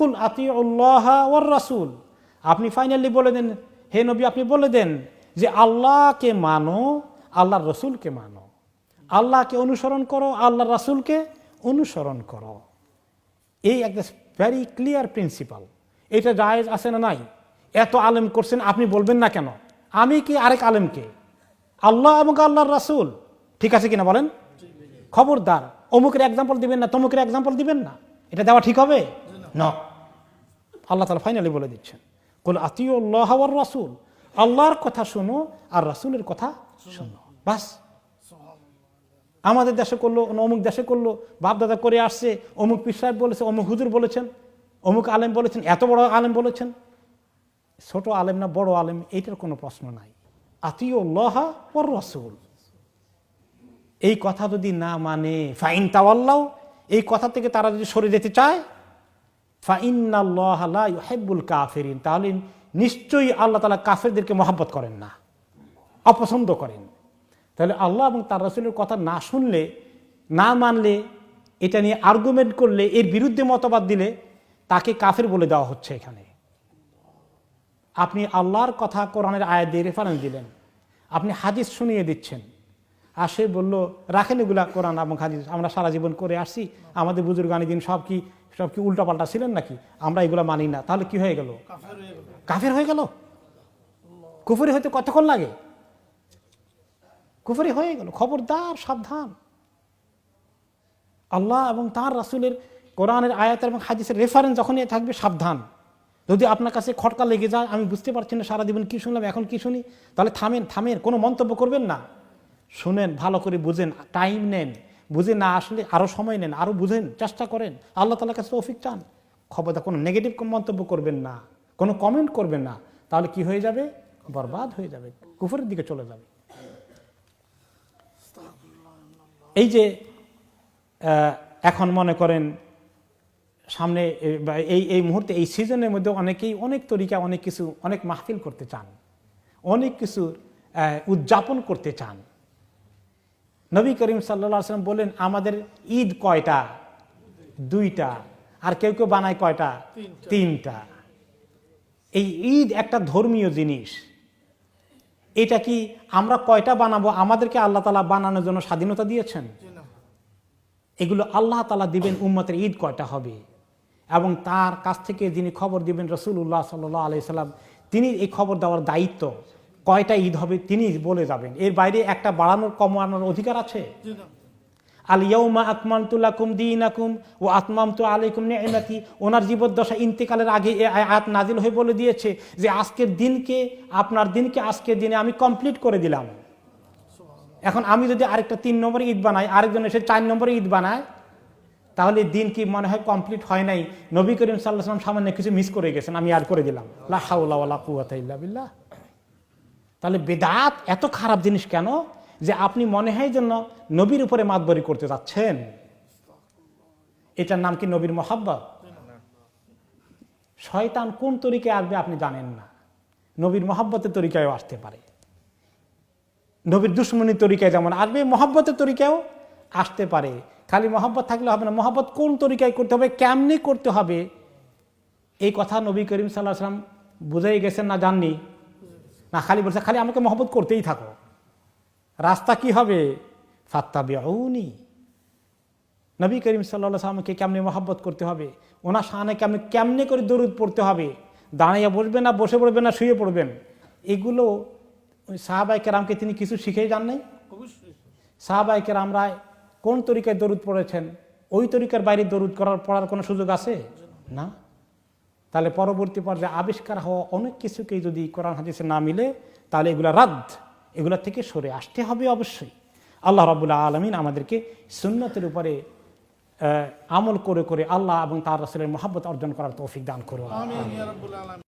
কুল আতি উল্লাহ ওর রাসুল। আপনি ফাইনালি বলে দেন হে নবী আপনি বলে দেন যে আল্লাহকে মানো আল্লাহর রসুলকে মানো। আল্লাহকে অনুসরণ করো আল্লাহ রাসুলকে অনুসরণ করো। এই একটা ভেরি ক্লিয়ার প্রিন্সিপাল এটা জায়েজ আছে না নাই? এত আলেম করছেন আপনি বলবেন না কেন? আমি কি আরেক আলেমকে? আল্লাহ এবং আল্লাহর রাসুল। ঠিক আছে কিনা বলেন? খবরদার। অমুকের এক্সাম্পল দিবেন না তমুকের এক্সাম্পল দিবেন না। এটা দেওয়া ঠিক হবে? ন। আল্লাহ তালা ফাইনালি বলে দিচ্ছেন। কুল আতিউল্লাহ আর রাসুল। আল্লাহর কথা শুনো আর রাসুলের কথা শুনো। বাস। আমাদের দেশে করল, অমুক দেশে করল বাপ দাদা করে আসছে, অমুক পীর সাহেব বলেছে, অমুক হুজুর বলেছেন, অমুক আলেম বলেছেন, এত বড় আলেম বলেছেন। ছোট আলেম না বড় আলেম, এইটার কোনো প্রশ্ন নাই। আতিউল্লাহ পর রসুল। এই কথা যদি না মানে ফাইন তাওয়াল্লাও এই কথা থেকে তারা যদি সরে যেতে চায় ফাইনাল্লাহুল কাফেরিন। তাহলে নিশ্চয়ই আল্লাহ তালা কাফেরদেরকে মহাব্বত করেন না, অপছন্দ করেন। তাহলে আল্লাহ এবং তার রসুলের কথা না শুনলে, না মানলে, এটা নিয়ে আর্গুমেন্ট করলে, এর বিরুদ্ধে মতবাদ দিলে, তাকে কাফের বলে দেওয়া হচ্ছে এখানে। আপনি আল্লাহর কথা কোরআনের আয়াত দিয়ে রেফারেন্স দিলেন। আপনি হাদিস শুনিয়ে দিচ্ছেন। আর সে বলল রাখেন এগুলা কোরআন এবং হাদিস আমরা সারা জীবন করে আসছি। আমাদের বুজুর্গানি দিন সব কি সব কি উল্টাপাল্টা ছিলেন নাকি? আমরা এগুলো মানি না। তাহলে কি হয়ে গেল? কাফের হয়ে গেল। কুফুরি হইতে কতক্ষণ লাগে? কুফুরি হয়ে গেল। খবরদার সাবধান। আল্লাহ এবং তার রাসুলের কোরআনের আয়াত এবং হাদিসের রেফারেন্স যখনই থাকবে সাবধান। যদি আপনার কাছে খটকা লেগে যায় আমি বুঝতে পারছি না সারা জীবন কী শুনলাম এখন কি শুনি তাহলে থামেন থামেন কোনো মন্তব্য করবেন না। শুনেন, ভালো করে বুঝেন টাইম নেন। বুঝে না আসলে আরও সময় নেন আরও বুঝেন, চেষ্টা করেন। আল্লাহ তালার কাছে তৌফিক চান। খবরদার, কোনো নেগেটিভ মন্তব্য করবেন না, কোনো কমেন্ট করবেন না। তাহলে কি হয়ে যাবে? বরবাদ হয়ে যাবে, কুফরের দিকে চলে যাবে। এই যে এখন মনে করেন, সামনে এই এই মুহূর্তে, এই সিজনের মধ্যে অনেকেই অনেক তরিকা, অনেক কিছু, অনেক মাহফিল করতে চান। অনেক কিছু উদযাপন করতে চান। নবী করিম সাল্লা সাল্লাম বললেন আমাদের ঈদ কয়টা? দুইটা। আর কেউ কেউ বানায় কয়টা? তিনটা। এই ঈদ একটা ধর্মীয় জিনিস। এটা কি আমরা কয়টা বানাবো? আমাদেরকে আল্লাহ তালা বানানোর জন্য স্বাধীনতা দিয়েছেন? এগুলো আল্লাহ তালা দিবেন উম্মতের ঈদ কয়টা হবে? এবং তার কাছ থেকে যিনি খবর দিবেন রসুল্লাহ সাল্লাহ আলি সাল্লাম তিনি এই খবর দেওয়ার দায়িত্ব। কয়টা ঈদ হবে তিনি বলে যাবেন। এর বাইরে একটা বাড়ানোর কমানোর অধিকার আছে? আল ইয়ৌমা আকমান্তুল্লাকুম দিনাকুম ও আতমাম তু আলাইকুম নেমাতি। ওনার জীবদ্দশা ইন্তেকালের আগে এ আয়াত নাজিল হয়ে বলে দিয়েছে যে, আজকের দিনকে, আপনার দিনকে আজকের দিনে আমি কমপ্লিট করে দিলাম। এখন আমি যদি আরেকটা তিন নম্বরে ঈদ বানাই, আরেকজন এসে চার নম্বরে ঈদ বানায়, তাহলে দিন কি মনে হয় কমপ্লিট হয় নাই? নবী করিম সাল্লাহ সামান্য কিছু মিস করে গেছেন, আমি আর করে দিলাম। লা হাওলা ওয়ালা কুওয়াতা বিল্লাহ। তাহলে বেদাত এত খারাপ জিনিস কেন যে আপনি মনে হয় জন্য নবীর উপরে মাতবরি করতে যাচ্ছেন? এটার নাম কি নবীর মহাব্বত? শয়তান কোন তরিকায় আসবে আপনি জানেন না। নবীর মহাব্বতের তরিকায়ও আসতে পারে। নবীর দুশ্মনী তরিকায় যেমন আসবে, মহাব্বতের তরিকায়ও আসতে পারে। খালি মহাব্বত থাকলে হবে না। মহাব্বত কোন তরিকায় করতে হবে, কেমনি করতে হবে? এই কথা নবী করিম সাল্লাহ সাল্লাম বুঝাই গেছেন না জাননি? না, খালি বলছে, খালি আমাকে মহব্বত করতেই থাকো। রাস্তা কি হবে? ফাত্তা বেউনি নবী করিম সাল্লাহ সাল্লামকে কেমনি মহব্বত করতে হবে? ওনার সামনে কেমনি, কেমনে করে দরুদ পড়তে হবে? দাঁড়াইয়া বসবেন না, বসে পড়বেন না, শুয়ে পড়বেন? এগুলো সাহাবাই কেরামকে তিনি কিছু শিখেই যান নাই? সাহাবাই কেরামরা কোন তরিকায় দরুদ পড়েছেন? ওই তরিকার বাইরে দরুদ করার, পড়ার কোনো সুযোগ আছে? না। তাহলে পরবর্তী পর্যায়ে আবিষ্কার হওয়া অনেক কিছুকেই যদি কোরআন হাদিসে না মিলে, তাহলে এগুলা রাদ, এগুলা থেকে সরে আসতে হবে অবশ্যই। আল্লাহ রাবুল্লাহ আলমিন আমাদেরকে সুন্নতের উপরে আমল করে করে আল্লাহ এবং তার রাসুলের মহাব্বত অর্জন করার তৌফিক দান করুন।